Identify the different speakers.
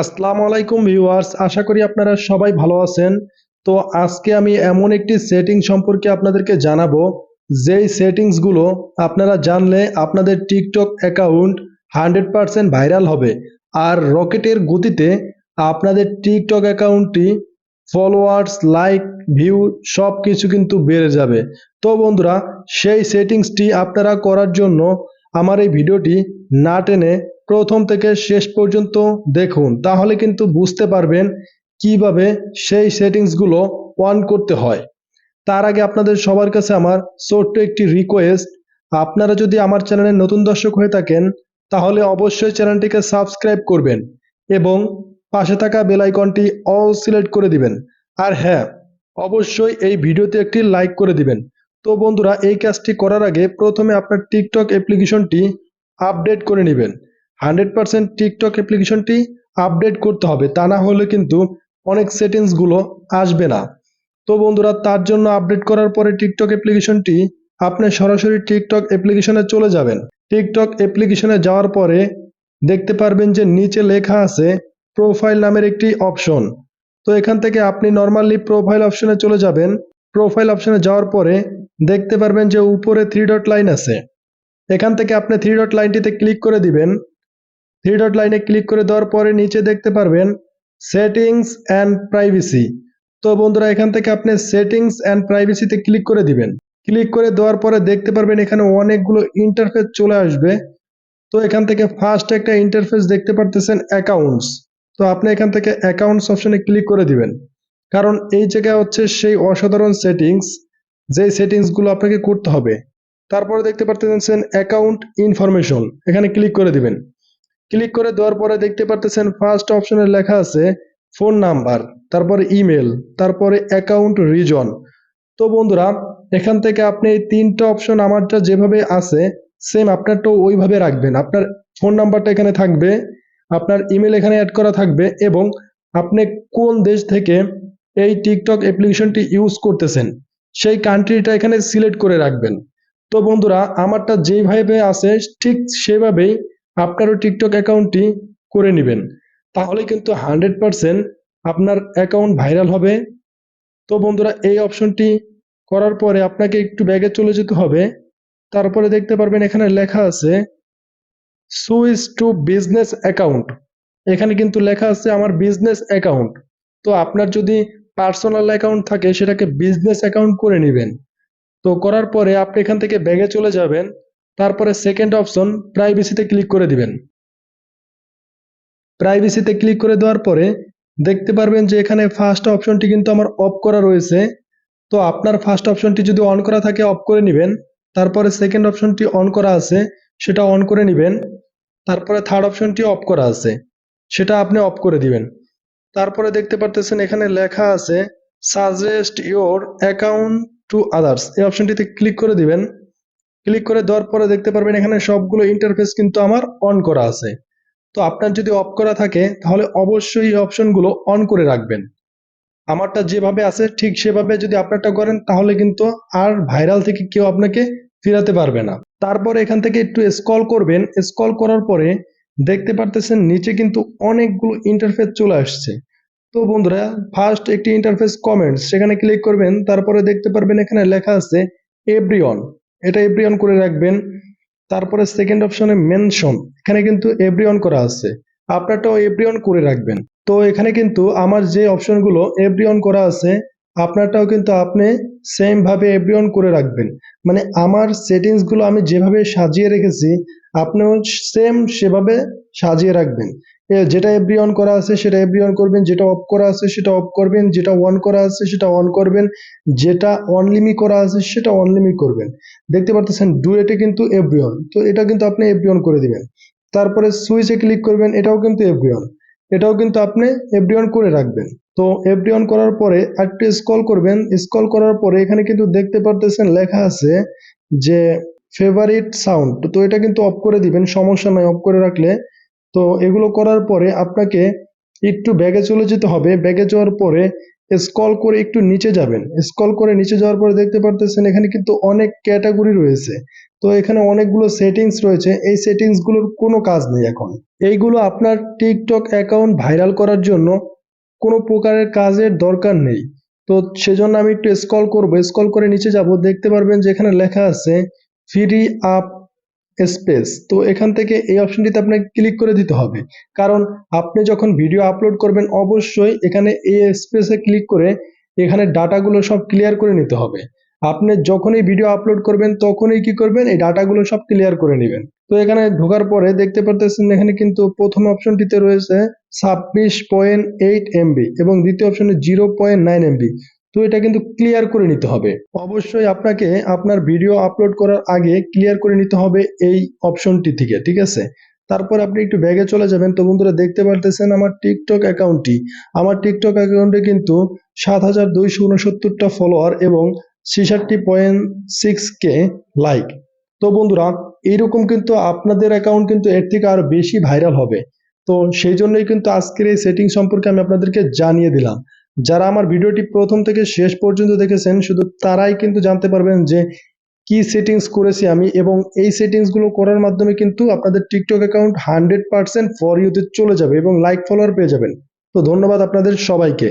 Speaker 1: আসসালামু আলাইকুম ভিউয়ার্স, আশা করি আপনারা সবাই ভালো আছেন। তো আজকে আমি এমন একটি সেটিং সম্পর্কে আপনাদেরকে জানাব। যেই সেটিংসগুলো আপনারা জানলে আপনাদের TikTok account hundred percent viral হবে। আর রকেটের গতিতে আপনাদের টিকটক অ্যাকাউন্টটি ফলোয়ার্স, লাইক, ভিউ সব কিছু কিন্তু বেড়ে যাবে। তো বন্ধুরা, সেই সেটিংসটি আপনারা করার জন্য আমার এই ভিডিওটি না টেনে প্রথম থেকে শেষ পর্যন্ত দেখুন, তাহলে কিন্তু বুঝতে পারবেন কীভাবে সেই সেটিংসগুলো অন করতে হয়। তার আগে আপনাদের সবার কাছে আমার ছোট্ট একটি রিকোয়েস্ট আপনারা যদি আমার চ্যানেলে নতুন দর্শক হয়ে থাকেন, তাহলে অবশ্যই চ্যানেলটিকে সাবস্ক্রাইব করবেন এবং পাশে থাকা বেল আইকনটি অল সিলেক্ট করে দিবেন। আর হ্যাঁ অবশ্যই এই ভিডিওতে একটি লাইক করে দিবেন। তো বন্ধুরা, এই কাজটি করার আগে প্রথমে আপনার টিকটক অ্যাপ্লিকেশনটি আপডেট করে নেবেন। হান্ড্রেড পার্সেন্ট টিকটক অ্যাপ্লিকেশনটি আপডেট করতে হবে, তা না হলে কিন্তু অনেক সেটিংসগুলো আসবে না। তো বন্ধুরা, তার জন্য আপডেট করার পরে টিকটক অ্যাপ্লিকেশনটি আপনি সরাসরি টিকটক অ্যাপ্লিকেশনে চলে যাবেন। টিকটক অ্যাপ্লিকেশনে যাওয়ার পরে দেখতে পারবেন যে নিচে লেখা আছে প্রোফাইল নামের একটি অপশন। তো এখান থেকে আপনি নর্মালি প্রোফাইল অপশনে চলে যাবেন। প্রোফাইল অপশনে যাওয়ার পরে দেখতে পারবেন যে উপরে থ্রি ডট লাইন আছে। এখান থেকে আপনি থ্রি ডট লাইনটিতে ক্লিক করে দিবেন। থ্রি ডট লাইনে ক্লিক করে দেওয়ার পরে নিচে দেখতে পারবেন সেটিংস অ্যান্ড প্রাইভেসি তো বন্ধুরা, এখান থেকে আপনি সেটিংস অ্যান্ড প্রাইভেসিতে ক্লিক করে দিবেন। ক্লিক করে দেওয়ার পরে দেখতে পারবেন এখানে অনেকগুলো ইন্টারফেস চলে আসবে। তো এখান থেকে ফার্স্ট একটা ইন্টারফেস দেখতে পারতেছেন অ্যাকাউন্টস তো আপনি এখান থেকে অ্যাকাউন্টস অপশনে ক্লিক করে দিবেন। কারণ এই জায়গায় হচ্ছে সেই অসাধারণ সেটিংস যেই সেটিংসগুলো আপনাকে করতে হবে। তারপরে দেখতে পারতেছেন অ্যাকাউন্ট ইনফরমেশন এখানে ক্লিক করে দিবেন। ক্লিক করে দেওয়ার পরে দেখতে পারতেছেন ফার্স্ট অপশনে লেখা আছে ফোন নাম্বার তারপরে ইমেল তারপরে অ্যাকাউন্ট রিজন তো বন্ধুরা, এখান থেকে আপনি এই তিনটা অপশন আমারটা যেভাবে আছে সেম আপনারটাও ওইভাবে রাখবেন। আপনার ফোন নাম্বারটা এখানে থাকবে, আপনার ইমেল এখানে অ্যাড করা থাকবে এবং আপনি কোন দেশ থেকে এই টিকটক অ্যাপ্লিকেশনটি ইউজ করতেছেন, সেই কান্ট্রিটা এখানে সিলেক্ট করে রাখবেন। তো বন্ধুরা, আমারটা যেইভাবে আছে, ঠিক সেভাবেই আপনারও টিকটক অ্যাকাউন্টটি করে নেবেন। তাহলে কিন্তু হান্ড্রেড পারসেন্ট আপনার অ্যাকাউন্ট ভাইরাল হবে। তো বন্ধুরা, এই অপশনটি করার পরে আপনাকে একটু ব্যাগে চলে যেতে হবে। তারপরে দেখতে পারবেন এখানে লেখা আছে সুইচ টু বিজনেস অ্যাকাউন্ট এখানে কিন্তু লেখা আছে, আমার বিজনেস অ্যাকাউন্ট তো আপনার যদি পার্সোনাল অ্যাকাউন্ট থাকে, সেটাকে বিজনেস অ্যাকাউন্ট করে নেবেন। তো করার পরে আপনি এখান থেকে ব্যাগে চলে যাবেন। তারপরে সেকেন্ড অপশন প্রাইভেসিতে ক্লিক করে দিবেন। প্রাইভেসিতে ক্লিক করে দেওয়ার পরে দেখতে পারবেন যে এখানে ফার্স্ট অপশনটি কিন্তু আমার অফ করা রয়েছে। তো আপনার ফার্স্ট অপশনটি যদি অন করা থাকে অফ করে নেবেন। তারপরে সেকেন্ড অপশনটি অন করা আছে, সেটা অন করে নেবেন। তারপরে থার্ড অপশনটি অফ করা আছে, সেটা আপনি অফ করে দিবেন। তারপরে দেখতে পারতেছেন এখানে লেখা আছে suggest your account to others এই অপশনটিতে ক্লিক করে দিবেন। ক্লিক করে দেওয়ার পরে দেখতে পারবেন এখানে সবগুলো ইন্টারফেস কিন্তু আমার অন করা আছে। তো আপনার যদি অফ করা থাকে, তাহলে অবশ্যই অপশনগুলো অন করে রাখবেন। আমারটা যেভাবে আছে, ঠিক সেভাবে যদি আপনারটা করেন, তাহলে কিন্তু আর ভাইরাল থেকে কেউ আপনাকে ফিরাতে পারবে না। তারপর এখান থেকে একটু স্ক্রল করবেন। স্ক্রল করার পরে দেখতে পারতেছেন নিচে কিন্তু অনেকগুলো ইন্টারফেস চলে আসছে। তো বন্ধুরা ফার্স্ট একটি ইন্টারফেস কমেন্টস সেখানে ক্লিক করবেন। তারপরে দেখতে পারবেন এখানে লেখা আছে এভরিওয়ান এটা এভরিওয়ান করে রাখবেন। তারপরে সেকেন্ড অপশনে মেনশন এখানে কিন্তু এভরি অন করা আছে। আপনারটাও এভরিওয়ান করে রাখবেন। তো এখানে কিন্তু আমার যে অপশনগুলো এভরি অন করা আছে, আপনারটাও কিন্তু আপনি সেম ভাবে এভরিওয়ান করে রাখবেন। মানে আমার সেটিংসগুলো আমি যেভাবে সাজিয়ে রেখেছি, আপনিও সেম সেভাবে সাজিয়ে রাখবেন। যেটা এভরি অন করা আছে, সেটা এভরি অন করবেন, যেটা অফ করা আছে, সেটা অফ করবেন, যেটা অন করা আছে, সেটা অন করবেন, যেটা অনলিমি করা আছে, সেটা অনলিমি করবেন। দেখতে পারতেছেন ডুয়েটে কিন্তু এভরি অন তো এটা কিন্তু আপনি এভরি অন করে দিবেন। তারপরে সুইচে ক্লিক করবেন, এটাও কিন্তু এভরি অন এটাও কিন্তু আপনি এভরি অন করে রাখবেন। তো এভরি অন করার পরে একটু স্ক্রল করবেন। স্ক্রল করার পরে এখানে কিন্তু দেখতে পারতেছেন, লেখা আছে যে ফেভারিট সাউন্ড তো এটা কিন্তু অফ করে দিবেন, সমস্যা নয় অফ করে রাখলে তো এগুলো করার পরে আপনাকে একটু ব্যাগে চলে যেতে হবে। ব্যাগে যাওয়ার পরে স্ক্রল করে একটু নিচে যাবেন। স্ক্রল করে নিচে যাওয়ার পরে দেখতে পারতেছেন এখানে কিন্তু অনেক ক্যাটাগরি রয়েছে। তো এখানে অনেকগুলো সেটিংস রয়েছে। এই সেটিংসগুলোর কোনো কাজ নেই এখন। এইগুলো আপনার টিকটক অ্যাকাউন্ট ভাইরাল করার জন্য কোনো প্রকারের কাজের দরকার নেই। তো সেজন্য আমি একটু স্ক্রল করব। স্ক্রল করে নিচে যাব। দেখতে পারবেন যে এখানে লেখা আছে ফ্রি আপ স্পেস তো এখান থেকে এই অপশনটিতে আপনাকে ক্লিক করে দিতে হবে। কারণ আপনি যখন ভিডিও আপলোড করবেন, অবশ্যই এখানে এই স্পেসে ক্লিক করে এখানে ডাটাগুলো সব ক্লিয়ার করে নিতে হবে। আপনি যখনই ভিডিও আপলোড করবেন, তখনই কি করবেন? এই ডাটাগুলো সব ক্লিয়ার করে নেবেন। তো এখানে ঢোকার পরে দেখতে পারতেছেন, এখানে কিন্তু প্রথম অপশনটিতে রয়েছে ছাব্বিশ পয়েন্ট এইট এমবি এবং দ্বিতীয় অপশনে জিরো পয়েন্ট নাইন এমবি তো এটা কিন্তু ক্লিয়ার করে নিতে হবে। অবশ্যই আপনাকে আপনার ভিডিও আপলোড করার আগে ক্লিয়ার করে নিতে হবে এই অপশনটি থেকে, ঠিক আছে? তারপর আপনি একটু ব্যাগে চলে যাবেন। তো বন্ধুরা, দেখতে পারতেছেন আমার টিকটক অ্যাকাউন্টটি আমার টিকটক অ্যাকাউন্টে কিন্তু সাত হাজার দুইশো উনসত্তরটা ফলোয়ার এবং ছেষট্টি পয়েন্ট সিক্স কে লাইক তো বন্ধুরা, এইরকম কিন্তু আপনাদের অ্যাকাউন্ট কিন্তু এর থেকে আরও বেশি ভাইরাল হবে। তো সেই জন্যই কিন্তু আজকের এই সেটিং সম্পর্কে আমি আপনাদেরকে জানিয়ে দিলাম। যারা আমার ভিডিওটি প্রথম থেকে শেষ পর্যন্ত দেখেছেন, শুধু তারাই কিন্তু জানতে পারবেন যে কি সেটিংস করেছি আমি এবং এই সেটিংসগুলো করার মাধ্যমে কিন্তু আপনাদের TikTok account hundred percent for ইউতে চলে যাবে এবং লাইক ফলোয়ার পেয়ে যাবেন। তো ধন্যবাদ আপনাদের সবাইকে।